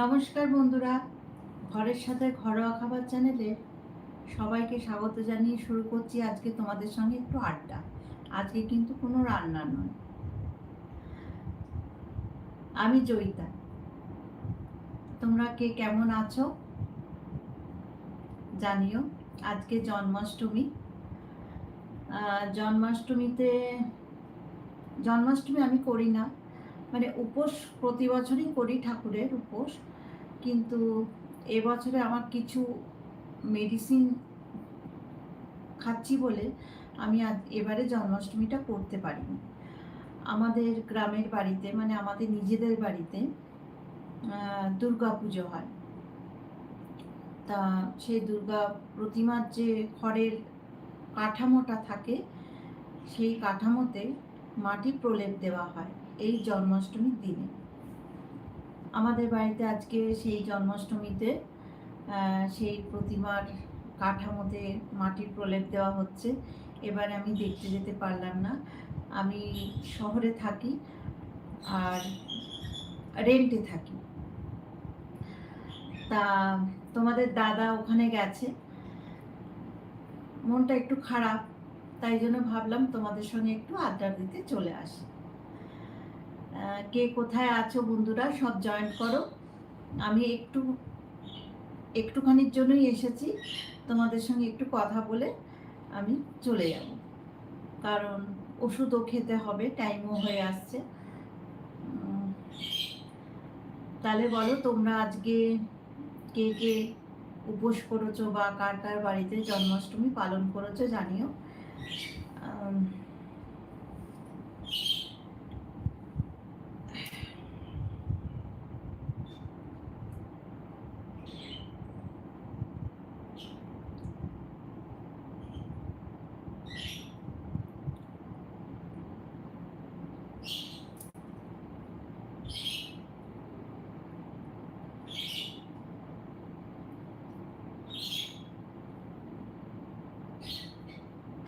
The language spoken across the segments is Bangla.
নমস্কার বন্ধুরা। ঘরের সাথে ঘরোয়া খাবার চ্যানেলে সবাইকে স্বাগত জানিয়ে শুরু করছি আজকে তোমাদের সঙ্গে একটু আড্ডা। আজকে কিন্তু কোনো রান্না নয়। আমি জয়িতা। তোমরা কে কেমন আছো? জানিও, আজকে জন্মাষ্টমী। জন্মাষ্টমীতে, জন্মাষ্টমী আমি করি না। মানে উপোস প্রতি বছরই করি ঠাকুরের উপোস। কিন্তু এবছরে আমার কিছু মেডিসিন খাচ্ছি বলে আমি এবারে জন্মাষ্টমীটা করতে পারিনি। আমাদের গ্রামের বাড়িতে মানে আমাদের নিজেদের বাড়িতে দুর্গা পুজো হয়। তা সেই দুর্গা প্রতিমার যে খড়ের কাঠামোটা থাকে, সেই কাঠামোতে মাটি প্রলেপ দেওয়া হয়। এই জন্মাষ্টমীর দিনে। আমাদের বাড়িতে আজকে সেই জন্মাষ্টমীতে সেই প্রতিমার কাঠামোতে মাটির প্রলেপ দেওয়া হচ্ছে। এবার আমি দেখতে যেতে পারলাম না। আমি শহরে থাকি আর রেন্টে থাকি। তা তোমাদের দাদা ওখানে গেছে। মনটা একটু খারাপ, তাই জন্য ভাবলাম তোমাদের সঙ্গে একটু আড্ডা দিতে চলে আসি। কে কোথায় আছো বন্ধুরা? সব জয়েন করো। আমি একটু, একটুখানির জন্যই এসেছি। তোমাদের সঙ্গে একটু কথা বলে আমি চলে যাব। কারণ ওষুধও খেতে হবে টাইমও হয়ে আসছে। তাহলে বলো তোমরা আজকে কে কে উপোস করেছ বা কার কার বাড়িতে জন্মাষ্টমী পালন করেছ জানিও আম,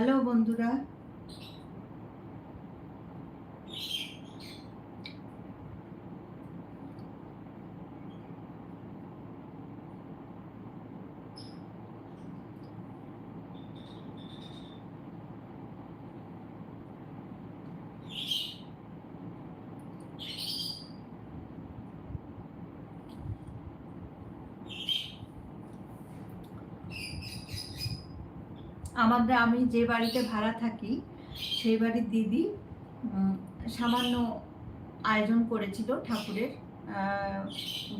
হ্যালো বন্ধুরা আমাদের, আমি যে বাড়িতে ভাড়া থাকি, সেই বাড়ির দিদি সামান্য আয়োজন করেছিল ঠাকুরের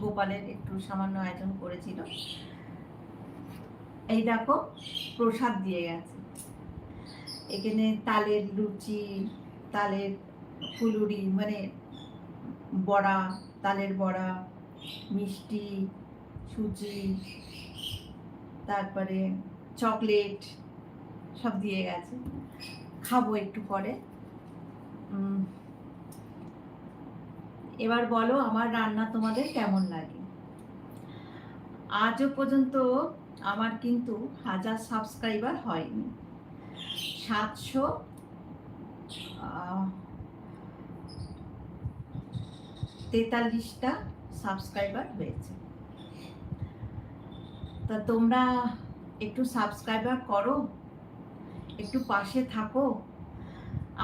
গোপালের একটু সামান্য আয়োজন করেছিল। এই দেখো, প্রসাদ দিয়ে গেছে। এখানে তালের লুচি, তালের ফুলুরি মানে বড়া, তালের বড়া, মিষ্টি, সুজি, তারপরে চকলেট সব দিয়ে গেছে। খাব একটু পরে। এবার বলো আমার রান্না তোমাদের কেমন লাগে? আজও পর্যন্ত আমার কিন্তু হাজার সাবস্ক্রাইবার হয়নি। সাতশো তেতাল্লিশটা সাবস্ক্রাইবার হয়েছে। তা তোমরা একটু সাবস্ক্রাইবার করো। একটু পাশে থাকো।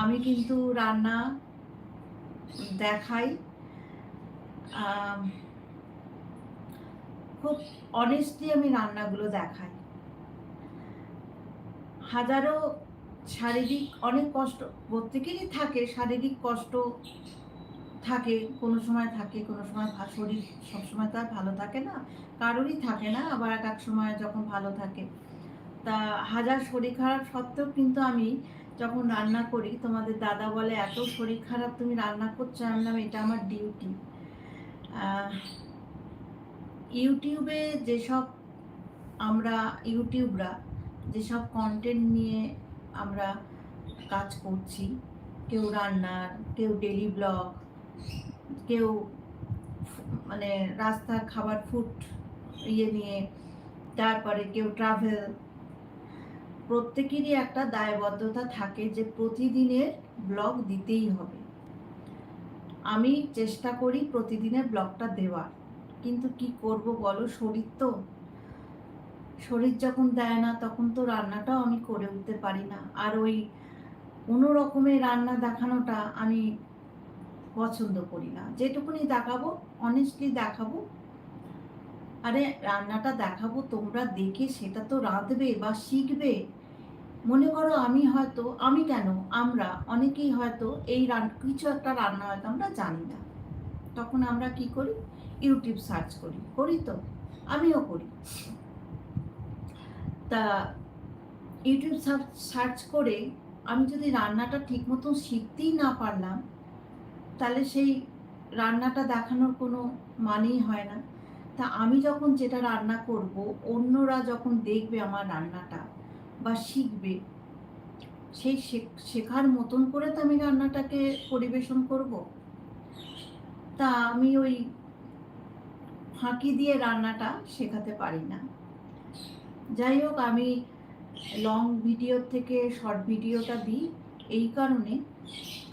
আমি কিন্তু রান্না দেখাই। খুব অনেস্টলি আমি রান্নাগুলো দেখাই। হাজারো শারীরিক অনেক কষ্ট, প্রত্যেকেরই থাকে, শারীরিক কষ্ট থাকে, কোনো সময় থাকে, কোনো সময় শরীর সবসময় তো আর ভালো থাকে না, কারোরই থাকে না, আবার এক এক সময় যখন ভালো থাকে। তা হাজার শরীর খারাপ সত্ত্বেও কিন্তু আমি যখন রান্না করি, তোমাদের দাদা বলে, এত শরীর খারাপ তুমি রান্না করছ? আমি এটা আমার ডিউটি ইউটিউবে যেসব আমরা ইউটিউবরা যেসব কন্টেন্ট নিয়ে আমরা কাজ করছি, কেউ রান্নার, কেউ ডেলি ব্লগ কেউ মানে রাস্তার খাবার ফুড ইয়ে নিয়ে, তারপরে কেউ ট্রাভেল প্রত্যেকেরই একটা দায়বদ্ধতা থাকে যে প্রতিদিনের ব্লগ দিতেই হবে। আমি চেষ্টা করি প্রতিদিনের ব্লগটা দেওয়ার। কিন্তু কি করব বলো? শরীর তো। শরীর যখন দেয় না, তখন তো রান্নাটাও আমি করে উঠতে পারি না। আর ওই কোনো রকমের রান্না দেখানোটা আমি পছন্দ করি না। যেটুকুনি দেখাবো অনেস্টলি দেখাবো। আরে, রান্নাটা দেখাবো, তোমরা দেখে সেটা তো রাঁধবে বা শিখবে। মনে করো আমি হয়তো, আমি কেন? আমরা অনেকেই হয়তো এই রান, কিছু একটা রান্না হয়তো আমরা জানি না। তখন আমরা কি করি? ইউটিউব সার্চ করি। করি তো? আমিও করি। তা ইউটিউব সার্চ করে আমি যদি রান্নাটা ঠিক মতো শিখতেই না পারলাম, তাহলে সেই রান্নাটা দেখানোর কোনো মানেই হয় না। তা আমি যখন যেটা রান্না করব, অন্যরা যখন দেখবে আমার রান্নাটা বা শিখবে সেই শেখার মতন করে তো আমি রান্নাটাকে পরিবেশন করব। তা আমি ওই ফাঁকি দিয়ে রান্নাটা শেখাতে পারি না। যাই হোক, আমি লং ভিডিও থেকে শর্ট ভিডিওটা দিই এই কারণে,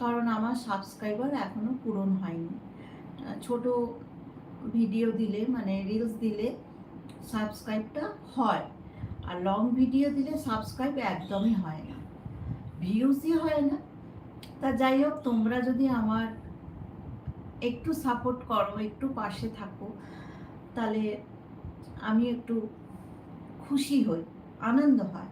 কারণ আমার সাবস্ক্রাইবার এখনও পূরণ হয়নি। ছোট ভিডিও দিলে মানে রিলস দিলে সাবস্ক্রাইবটা হয়। আর লং ভিডিও দিলে সাবস্ক্রাইব একদমই হয় না। ভিউজই হয় না। তা যাই হোক, তোমরা যদি আমার একটু সাপোর্ট করো, একটু পাশে থাকো, তাহলে আমি একটু খুশি হই, আনন্দ হয়।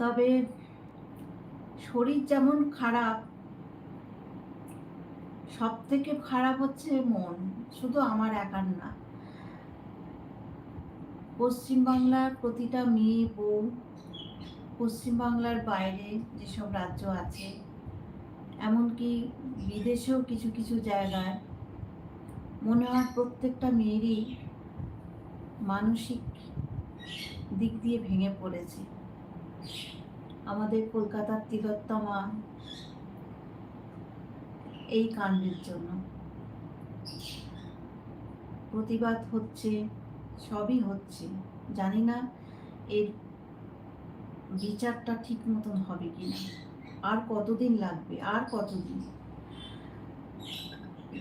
তবে শরীর যেমন খারাপ, সব থেকে খারাপ হচ্ছে মন, শুধু আমার একার না। পশ্চিমবাংলার প্রতিটা মেয়ে, বউ, পশ্চিমবাংলার বাইরে যেসব রাজ্য আছে, এমনকি বিদেশেও কিছু কিছু জায়গায়, মনে হয় প্রত্যেকটা মেয়েরই মানসিক দিক দিয়ে ভেঙে পড়েছে। আমাদের কলকাতার তিলোত্তমা এই কাণ্ডের জন্য। প্রতিবাদ হচ্ছে, সবই হচ্ছে। জানি না এর বিচারটা ঠিক মতন হবে কিনা। আর কতদিন লাগবে? আর কতদিন?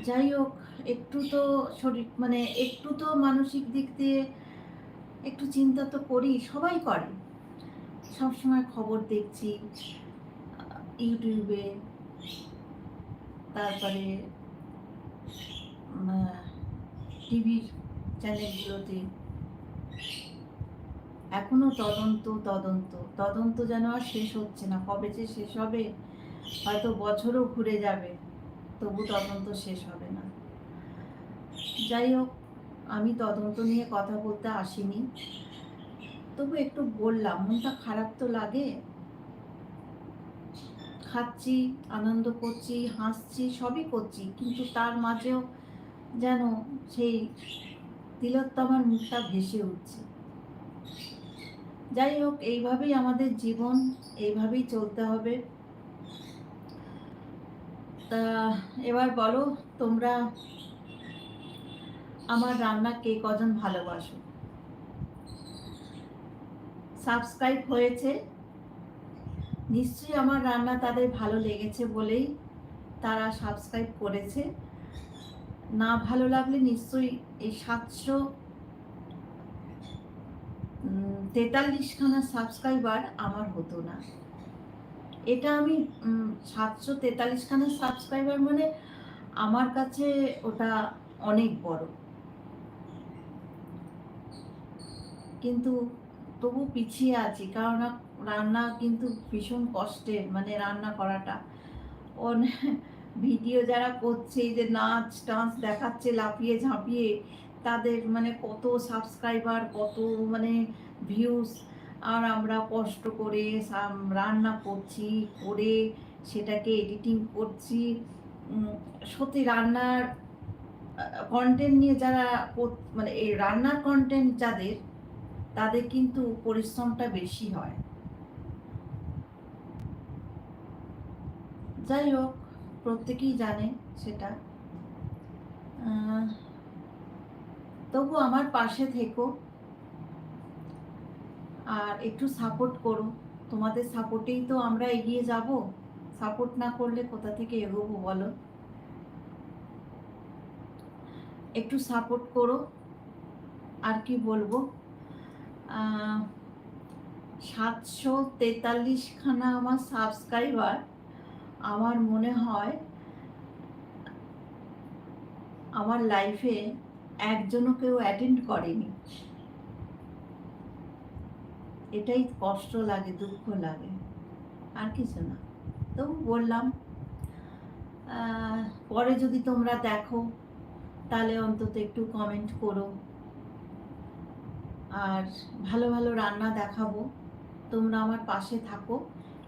যাই হোক, একটু তো শরীর মানে একটু তো মানসিক দিক দিয়ে একটু চিন্তা তো করি, সবাই করে। সবসময় খবর দেখছি, ইউটিউবে, তারপরে টিভির চ্যানেলগুলোতে। এখনও তদন্ত তদন্ত তদন্ত যেন আর শেষ হচ্ছে না। কবে যে শেষ হবে, হয়তো বছরও ঘুরে যাবে, তবু তদন্ত শেষ হবে না। যাই হোক, আমি তদন্ত নিয়ে কথা বলতে আসিনি। তবু একটু বললাম, মনটা খারাপ তো লাগে। খাচ্ছি, আনন্দ করছি, হাসছি, সবই করছি, কিন্তু তার মাঝেও যেন সেই তিলোত্তমার মুখটা ভেসে উঠছে। যাই হোক, এইভাবেই আমাদের জীবন, এইভাবেই চলতে হবে। তা, এবার বলো, তোমরা আমার রান্না কে কজন ভালোবাসো? সাবস্ক্রাইব হয়েছে। নিশ্চয়ই আমার রান্না তাদের ভালো লেগেছে বলেই তারা সাবস্ক্রাইব করেছে। না ভালো লাগলে নিশ্চয়ই এই সাতশো তেতাল্লিশখানা সাবস্ক্রাইবার আমার হতো না। এটা আমি সাতশো তেতাল্লিশখানা সাবস্ক্রাইবার মানে আমার কাছে ওটা অনেক বড়। কিন্তু তবু পিছিয়ে আছি, কারণ রান্না কিন্তু ভীষণ কষ্টের মানে রান্না করাটা। ও ভিডিও যারা করছে যে নাচ টাচ দেখাচ্ছে, লাফিয়ে ঝাঁপিয়ে, তাদের মানে কত সাবস্ক্রাইবার কত মানে ভিউজ আর আমরা কষ্ট করে রান্না করছি, করে সেটাকে এডিটিং করছি। সত্যি রান্নার কন্টেন্ট নিয়ে যারা মানে এই রান্নার কন্টেন্ট যাদের তাদের কিন্তু পরিশ্রমটা বেশি হয়। যাই হোক, প্রত্যেকেই জানে সেটা। তবু আমার পাশে থেকো আর একটু সাপোর্ট করো। তোমাদের সাপোর্টেই তো আমরা এগিয়ে যাব। সাপোর্ট না করলে কোথা থেকে এগোবো বলো? একটু সাপোর্ট করো। আর কি বলব? সাতশো তেতাল্লিশখানা আমার সাবস্ক্রাইবার আমার মনে হয় আমার লাইফে একজনও কেউ অ্যাটেন্ড করেনি। এটাই কষ্ট লাগে, দুঃখ লাগে, আর কিছু না। তবু বললাম পরে যদি তোমরা দেখো, তাহলে অন্তত একটু কমেন্ট করো। আর ভালো ভালো রান্না দেখাবো। তোমরা আমার পাশে থাকো।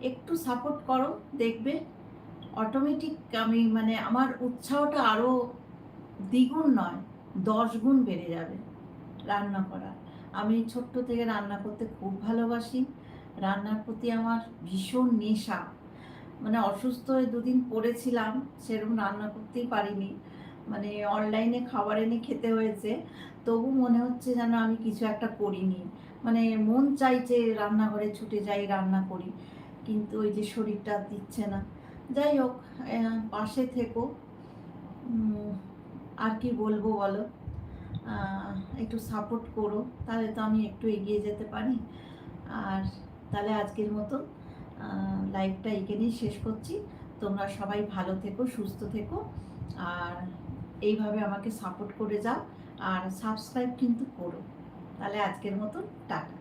একটু সাপোর্ট করো, দেখবে অটোমেটিক আমি মানে আমার উৎসাহটা আরও দ্বিগুণ নয়, দশ গুণ বেড়ে যাবে রান্না করা আমি ছোট্ট থেকে রান্না করতে খুব ভালোবাসি। রান্নার প্রতি আমার ভীষণ নেশা। মানে অসুস্থ হয়ে দুদিন পড়েছিলাম, সেরকম রান্না করতেই পারিনি। মানে অনলাইনে খাবার এনে খেতে হয়েছে, তবু মনে হচ্ছে যেন আমি কিছু একটা করিনি। মানে মন চাইছে রান্নাঘরে ছুটে যাই, রান্না করি, কিন্তু ওই যে শরীরটা দিচ্ছে না। যাই হোক পাশে থেকো। আর কি বলব বলো? একটু সাপোর্ট করো, তাহলে তো আমি একটু এগিয়ে যেতে পারি। আর তাহলে আজকের মতো লাইভটা এখানেই শেষ করছি। তোমরা সবাই ভালো থেকো, সুস্থ থেকো। আর এইভাবে আমাকে সাপোর্ট করে যাও আর সাবস্ক্রাইব কিন্তু করো। তাহলে আজকের মতো টাটা।